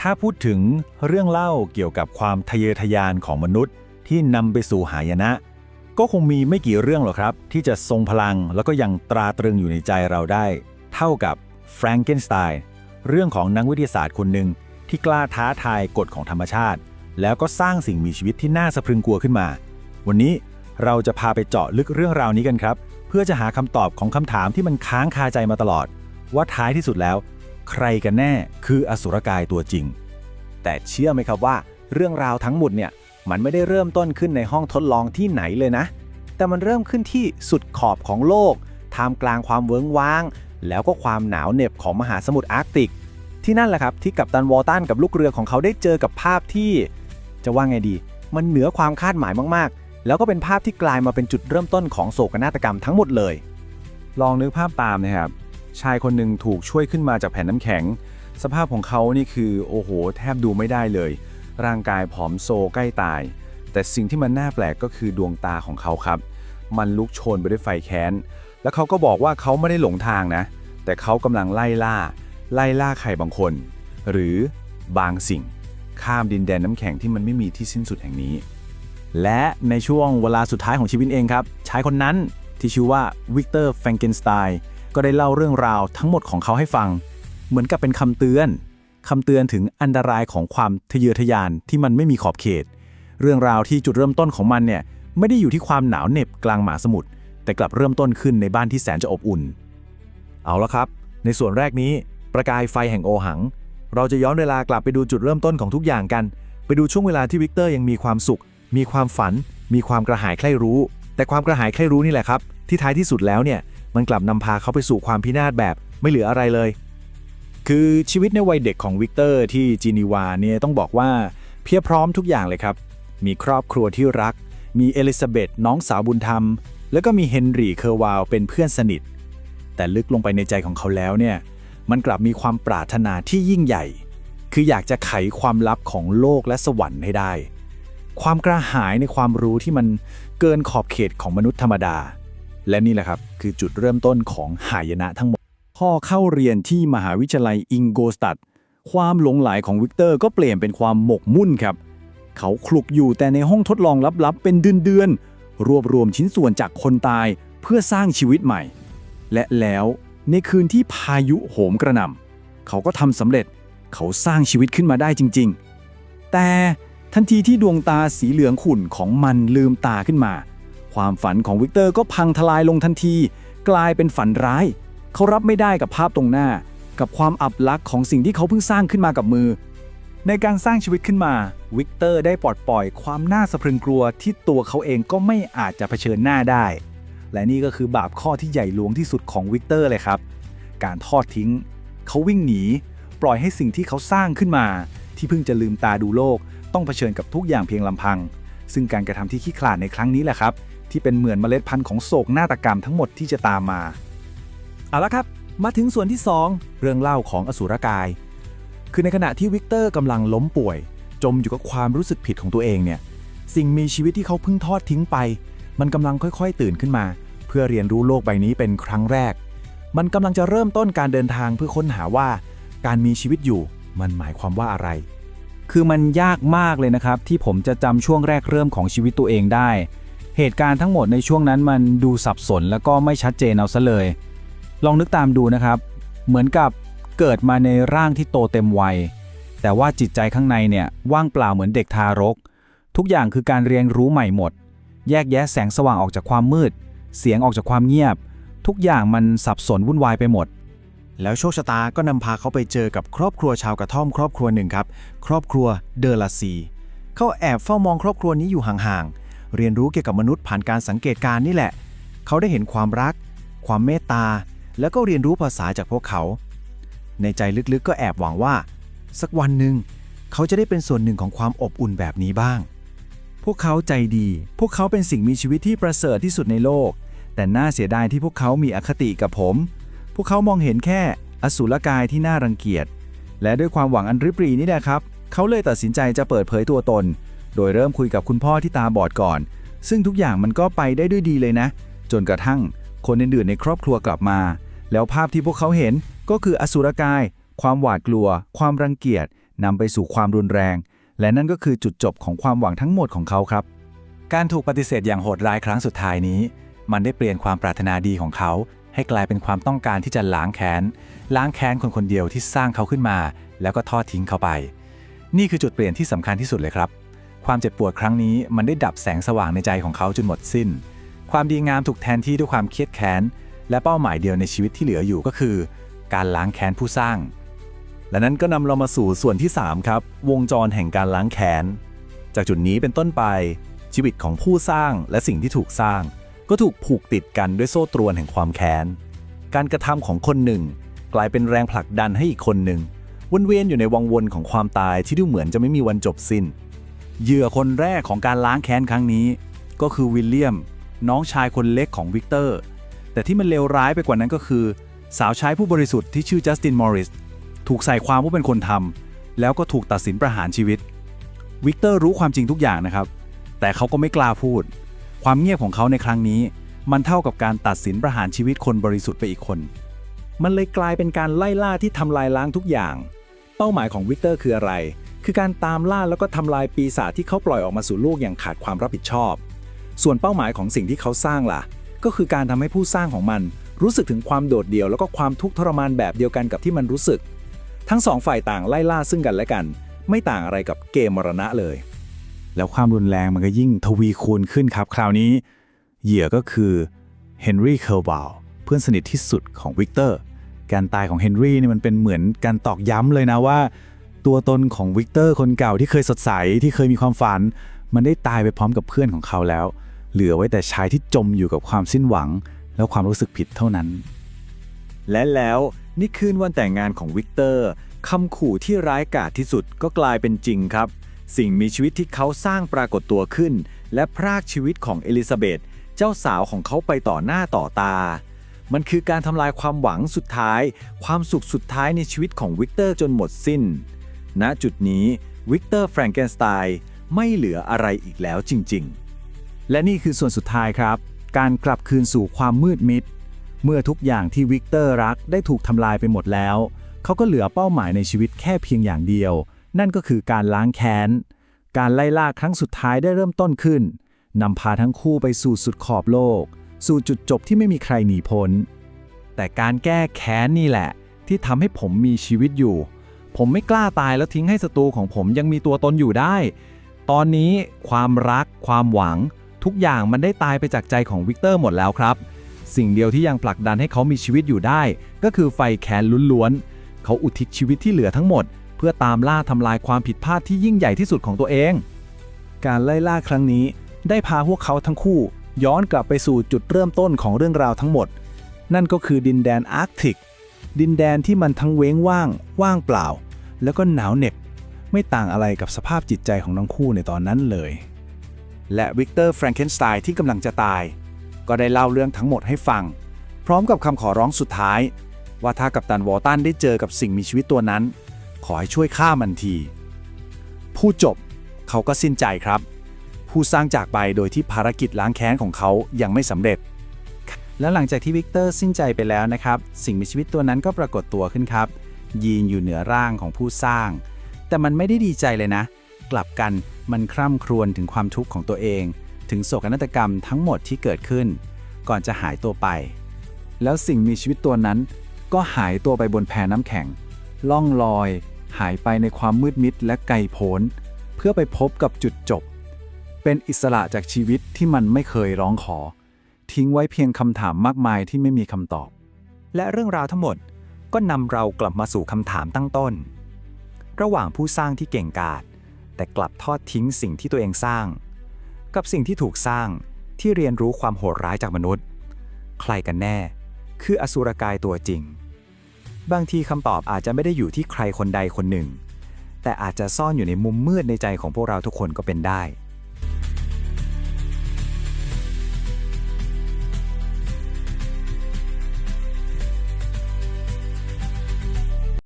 ถ้าพูดถึงเรื่องเล่าเกี่ยวกับความทะเยอทะยานของมนุษย์ ที่นำไปสู่หายนะ ก็คงมีไม่กี่เรื่องหรอกครับ ที่จะทรงพลังแล้วก็ยังตราตรึงอยู่ในใจเราได้ เท่ากับแฟรงเกนสไตน์เรื่องของนักวิทยาศาสตร์คนหนึ่งที่กล้าท้าทายกฎของธรรมชาติ แล้วก็สร้างสิ่งมีชีวิตที่น่าสะพรึงกลัวขึ้นมา วันนี้เราจะพาไปเจาะลึกเรื่องราวนี้กันครับ เพื่อจะหาคำตอบของคำถามที่มันค้างคาใจมาตลอด ว่าท้ายที่สุดแล้ว ใครกันแน่คืออสุรกายตัวจริง แต่เชื่อไหมครับว่า เรื่องราวทั้งหมดเนี่ยมันไม่ได้เริ่มต้นขึ้นในห้องทดลองที่ไหนเลยนะ แต่มันเริ่มขึ้นที่สุดขอบของโลกท่ามกลางความเวิ้งว้าง แล้วก็ความหนาวเหน็บของมหาสมุทรอาร์กติก ที่นั่นแหละครับที่กัปตันวอลตันกับลูกเรือของเขาได้เจอกับภาพที่ จะว่าไงดี มันเหนือความคาดหมายมากๆ แล้วก็เป็นภาพที่กลายมาเป็นจุดเริ่มต้นของโศกนาฏกรรมทั้งหมดเลย ลองนึกภาพตามนะครับ ชายคนหนึ่งถูกช่วยขึ้นมาจากแผ่นน้ำแข็ง สภาพของเขานี่คือโอ้โห แทบดูไม่ได้เลย ร่างกายผอมโซใกล้ตาย แต่สิ่งที่มันน่าแปลกก็คือดวงตาของเขาครับ มันลุกโชนไปด้วยไฟแค้น แล้วเขาก็บอกว่าเขาไม่ได้หลงทางนะ แต่เขากำลังไล่ล่า ไล่ล่าใครบางคน หรือบางสิ่ง ข้ามดินแดนน้ำแข็งที่มันไม่มีที่สิ้นสุดแห่งนี้ และในช่วงเวลาสุดท้ายของชีวิตเองครับชายคนนั้นที่ชื่อว่าวิกเตอร์แฟรงเกนสไตน์ ก็ได้เล่าเรื่องราวทั้งหมดของเขาให้ฟัง เหมือนกับเป็นคำเตือนคำเตือนถึงอันตรายของความทะเยอทะยานที่มันไม่มีขอบเขต เรื่องราวที่จุดเริ่มต้นของมันเนี่ยไม่ได้อยู่ที่ความหนาวเหน็บกลางหมาสมุทรแต่กลับเริ่มต้นขึ้นในบ้านที่แสนจะอบอุ่น เอาละครับ ในส่วนแรกนี้ ประกายไฟแห่งโอหัง เราจะย้อนเวลากลับไปดูจุดเริ่มต้นของทุกอย่างกัน ไปดูช่วงเวลาที่วิกเตอร์ยังมีความสุข มีความฝัน มีความกระหายใคร่รู้ แต่ความกระหายใคร่รู้นี่แหละครับ ที่ท้ายที่สุดแล้วเนี่ย มันกลับนำพาเขาไปสู่ความพินาศแบบไม่เหลืออะไรเลย คือชีวิตในวัยเด็กของวิกเตอร์ที่จีนีวาเนี่ยต้องบอกว่าเพียบพร้อมทุกอย่างเลยครับ มีครอบครัวที่รัก มีเอลิซาเบธน้องสาวบุญธรรม แล้วก็มีเฮนรี่เคอร์วาลเป็นเพื่อนสนิท แต่ลึกลงไปในใจของเขาแล้วเนี่ยมันกลับมีความปรารถนาที่ยิ่งใหญ่ คืออยากจะไขความลับของโลกและสวรรค์ให้ได้ ความกระหายในความรู้ที่มันเกินขอบเขตของมนุษย์ธรรมดา และนี่แหละครับ คือจุดเริ่มต้นของหายนะทั้งหมด พ่อเข้าเรียนที่มหาวิทยาลัยอิงโกสตัด ความหลงไหลของวิกเตอร์ก็เปลี่ยนเป็นความหมกมุ่นครับ เขาคลุกอยู่แต่ในห้องทดลองลับๆ เป็นเดือนๆ รวบรวมชิ้นส่วนจากคนตายเพื่อสร้างชีวิตใหม่ และแล้วในคืนที่พายุโหมกระหน่ำเขาก็ทำสำเร็จ เขาสร้างชีวิตขึ้นมาได้จริง ๆ แต่ทันทีที่ดวงตาสีเหลืองขุ่นของมันลืมตาขึ้นมา ความฝันของวิกเตอร์ก็พังทลายลงทันที กลายเป็นฝันร้าย เขารับไม่ได้กับภาพตรงหน้า กับความอับลักษณ์ของสิ่งที่เขาเพิ่งสร้างขึ้นมากับมือ ในการสร้างชีวิตขึ้นมา วิกเตอร์ได้ปลดปล่อยความน่าสะพรึงกลัวที่ตัวเขาเองก็ไม่อาจจะเผชิญหน้าได้ และนี่ก็คือบาปข้อที่ใหญ่หลวงที่สุดของวิกเตอร์เลยครับ การทอดทิ้ง เขาวิ่งหนี ปล่อยให้สิ่งที่เขาสร้างขึ้นมา ที่เพิ่งจะลืมตาดูโลก ต้องเผชิญกับทุกอย่างเพียงลำพังซึ่งการกระทำที่ขี้ขลาดในครั้งนี้แหละครับ ที่เป็นเหมือนเมล็ดพันธุ์ของโศกนาฏกรรมทั้งหมดที่จะตามมา เอาละครับ มาถึงส่วนที่ 2 เรื่องเล่าของอสุรกาย คือในขณะที่วิกเตอร์กำลังล้มป่วย จมอยู่กับความรู้สึกผิดของตัวเองเนี่ย สิ่งมีชีวิตที่เขาเพิ่งทอดทิ้งไป มันกำลังค่อยๆ ตื่นขึ้นมา เพื่อเรียนรู้โลกใบนี้เป็นครั้งแรก มันกำลังจะเริ่มต้นการเดินทางเพื่อค้นหาว่า การมีชีวิตอยู่มันหมายความว่าอะไรคือมันยากมากเลยนะครับ ที่ผมจะจำช่วงแรกเริ่มของชีวิตตัวเองได้ เหตุการณ์ทั้งหมดในช่วงนั้นมันดูสับสนแล้วก็ไม่ชัดเจนเอาซะเลย ลองนึกตามดูนะครับ เหมือนกับเกิดมาในร่างที่โตเต็มวัย แต่ว่าจิตใจข้างในเนี่ยว่างเปล่าเหมือนเด็กทารก ทุกอย่างคือการเรียนรู้ใหม่หมด แยกแยะแสงสว่างออกจากความมืด เสียงออกจากความเงียบ ทุกอย่างมันสับสนวุ่นวายไปหมดแล้วโชคชะตาก็นำพาเขาไปเจอกับครอบครัวชาวกระท่อมครอบครัวหนึ่งครับ ครอบครัวเดลาซี เขาแอบเฝ้ามองครอบครัวนี้อยู่ห่างๆ เรียนรู้เกี่ยวกับมนุษย์ผ่านการสังเกตการนี่แหละ เขาได้เห็นความรัก ความเมตตา แล้วก็เรียนรู้ภาษาจากพวกเขา ในใจลึกๆก็แอบหวังว่า สักวันหนึ่ง เขาจะได้เป็นส่วนหนึ่งของความอบอุ่นแบบนี้บ้าง พวกเขาใจดี พวกเขาเป็นสิ่งมีชีวิตที่ประเสริฐที่สุดในโลก แต่น่าเสียดายที่พวกเขามีอคติกับผม พวกเขามองเห็นแค่ อสุรกายที่น่ารังเกียจ และด้วยความหวังอันริบหรีนี่แหละครับ เขาเลยตัดสินใจจะเปิดเผยตัวตน โดยเริ่มคุยกับคุณพ่อที่ตาบอดก่อน ซึ่งทุกอย่างมันก็ไปได้ด้วยดีเลยนะ จนกระทั่งคนอื่นๆในครอบครัวกลับมา แล้วภาพที่พวกเขาเห็นก็คืออสุรกาย ความหวาดกลัว ความรังเกียจนำไปสู่ความรุนแรง และนั่นก็คือจุดจบของความหวังทั้งหมดของเขาครับ การถูกปฏิเสธอย่างโหดร้ายครั้งสุดท้ายนี้ มันได้เปลี่ยนความปรารถนาดีของเขา ให้กลายเป็นความต้องการที่จะล้างแค้นล้างแค้นคนคนเดียวที่สร้างเขาขึ้นมา แล้วก็ทอดทิ้งเขาไป นี่คือจุดเปลี่ยนที่สำคัญที่สุดเลยครับ ความเจ็บปวดครั้งนี้มันได้ดับแสงสว่างในใจของเขาจนหมดสิ้น ความดีงามถูกแทนที่ด้วยความเครียดแค้น และเป้าหมายเดียวในชีวิตที่เหลืออยู่ก็คือ การล้างแค้นผู้สร้าง และนั้นก็นำเรามาสู่ส่วนที่ 3 ครับ วงจรแห่งการล้างแค้น จากจุดนี้เป็นต้นไป ชีวิตของผู้สร้างและสิ่งที่ถูกสร้าง ก็ถูกผูกติดกันด้วยโซ่ตรวนแห่งความแค้น การกระทำของคนหนึ่ง กลายเป็นแรงผลักดันให้อีกคนหนึ่งวนเวียนอยู่ในวังวนของความตายที่ดูเหมือนจะไม่มีวันจบสิ้น เหยื่อคนแรกของการล้างแค้นครั้งนี้ ก็คือวิลเลียม น้องชายคนเล็กของวิกเตอร์ แต่ที่มันเลวร้ายไปกว่านั้นก็คือ สาวใช้ผู้บริสุทธิ์ที่ชื่อจัสตินมอริสถูกใส่ความว่าเป็นคนทำแล้วก็ถูกตัดสินประหารชีวิต วิกเตอร์รู้ความจริงทุกอย่างนะครับ แต่เขาก็ไม่กล้าพูด ความเงียบของเขาในครั้งนี้ มันเท่ากับการตัดสินประหารชีวิตคนบริสุทธิ์ไปอีกคน มันเลยกลายเป็นการไล่ล่าที่ทำลายล้างทุกอย่าง เป้าหมายของวิกเตอร์คืออะไร คือการตามล่าแล้วก็ทำลายปีศาจที่เขาปล่อยออกมาสู่โลกอย่างขาดความรับผิดชอบ ส่วนเป้าหมายของสิ่งที่เขาสร้างล่ะ ก็คือการทำให้ผู้สร้างของมัน รู้สึกถึงความโดดเดี่ยวแล้วก็ความทุกข์ทรมานแบบเดียวกันกับที่มันรู้สึก ทั้งสองฝ่ายต่างไล่ล่าซึ่งกันและกัน ไม่ต่างอะไรกับเกมมรณะเลย แล้วความรุนแรงมันก็ยิ่งทวีคูณขึ้นครับ คราวนี้ เหยื่อก็คือเฮนรี่เคอร์บาลเพื่อนสนิทที่สุดของวิกเตอร์การตายของเฮนรี่นี่มันเป็นเหมือนการตอกย้ำเลยนะว่า ตัวตนของวิกเตอร์คนเก่าที่เคยสดใสที่เคยมีความฝัน มันได้ตายไปพร้อมกับเพื่อนของเขาแล้ว เหลือไว้แต่ชายที่จมอยู่กับความสิ้นหวัง และความรู้สึกผิดเท่านั้น และแล้วนี่คืนวันแต่งงานของวิกเตอร์คำขู่ที่ร้ายกาจที่สุดก็กลายเป็นจริงครับ สิ่งมีชีวิตที่เขาสร้างปรากฏตัวขึ้น และพรากชีวิตของเอลิซาเบธเจ้าสาวของเขาไปต่อหน้าต่อตา มันคือการทำลายความหวังสุดท้าย ความสุขสุดท้ายในชีวิตของวิกเตอร์จนหมดสิ้น ณจุดนี้วิกเตอร์แฟรงเกนสไตน์ไม่เหลืออะไรอีกแล้วจริง ๆ และนี่คือส่วนสุดท้ายครับ การกลับคืนสู่ความมืดมิด เมื่อทุกอย่างที่วิกเตอร์รักได้ถูกทำลายไปหมดแล้ว เขาก็เหลือเป้าหมายในชีวิตแค่เพียงอย่างเดียว นั่นก็คือการล้างแค้น การไล่ล่าครั้งสุดท้ายได้เริ่มต้นขึ้นนำพาทั้งคู่ไปสู่สุดขอบโลก สู่จุดจบที่ไม่มีใครหนีพ้น แต่การแก้แค้นนี่แหละ ที่ทำให้ผมมีชีวิตอยู่ ผมไม่กล้าตายแล้วทิ้งให้ศัตรูของผมยังมีตัวตนอยู่ได้ ตอนนี้ความรัก ความหวัง ทุกอย่างมันได้ตายไปจากใจของวิกเตอร์หมดแล้วครับ สิ่งเดียวที่ยังผลักดันให้เขามีชีวิตอยู่ได้ ก็คือไฟแค้นล้วนๆเขาอุทิศชีวิตที่เหลือทั้งหมด เพื่อตามล่าทำลายความผิดพลาดที่ยิ่งใหญ่ที่สุดของตัวเอง การไล่ล่าครั้งนี้ ได้พาพวกเขาทั้งคู่ ย้อนกลับไปสู่จุดเริ่มต้นของเรื่องราวทั้งหมด นั่นก็คือดินแดนอาร์กติกดินแดนที่มันทั้งเว้งว่าง ว่างเปล่า แล้วก็หนาวเหน็บ ไม่ต่างอะไรกับสภาพจิตใจของทั้งคู่ในตอนนั้นเลย และวิกเตอร์แฟรงเกนสไตน์ที่กำลังจะตาย ก็ได้เล่าเรื่องทั้งหมดให้ฟัง พร้อมกับคำขอร้องสุดท้าย ว่าถ้ากัปตันวอลตันได้เจอกับสิ่งมีชีวิตตัวนั้น ขอให้ช่วยฆ่ามันทีผู้จบเขาก็สิ้นใจครับ ผู้สร้างจากไปโดยที่ภารกิจล้างแค้นของเขายังไม่สำเร็จ แล้วหลังจากที่วิกเตอร์สิ้นใจไปแล้วนะครับ สิ่งมีชีวิตตัวนั้นก็ปรากฏตัวขึ้นครับ ยีนอยู่เหนือร่างของผู้สร้าง แต่มันไม่ได้ดีใจเลยนะ กลับกันมันคร่ำครวญถึงความทุกข์ของตัวเอง ถึงโศกนาฏกรรมทั้งหมดที่เกิดขึ้น ก่อนจะหายตัวไป แล้วสิ่งมีชีวิตตัวนั้น ก็หายตัวไปบนแพน้ำแข็ง ล่องลอย หายไปในความมืดมิดและไกลโพ้น เพื่อไปพบกับจุดจบ เป็นอิสระจากชีวิตที่มันไม่เคยร้องขอ ทิ้งไว้เพียงคำถามมากมายที่ไม่มีคำตอบ และเรื่องราวทั้งหมด ก็นำเรากลับมาสู่คำถามตั้งต้น ระหว่างผู้สร้างที่เก่งกาจแต่กลับทอดทิ้งสิ่งที่ตัวเองสร้าง กับสิ่งที่ถูกสร้างที่เรียนรู้ความโหดร้ายจากมนุษย์ ใครกันแน่ คืออสุรกายตัวจริง บางทีคำตอบอาจจะไม่ได้อยู่ที่ใครคนใดคนหนึ่ง แต่อาจจะซ่อนอยู่ในมุมมืดในใจของพวกเราทุกคนก็เป็นได้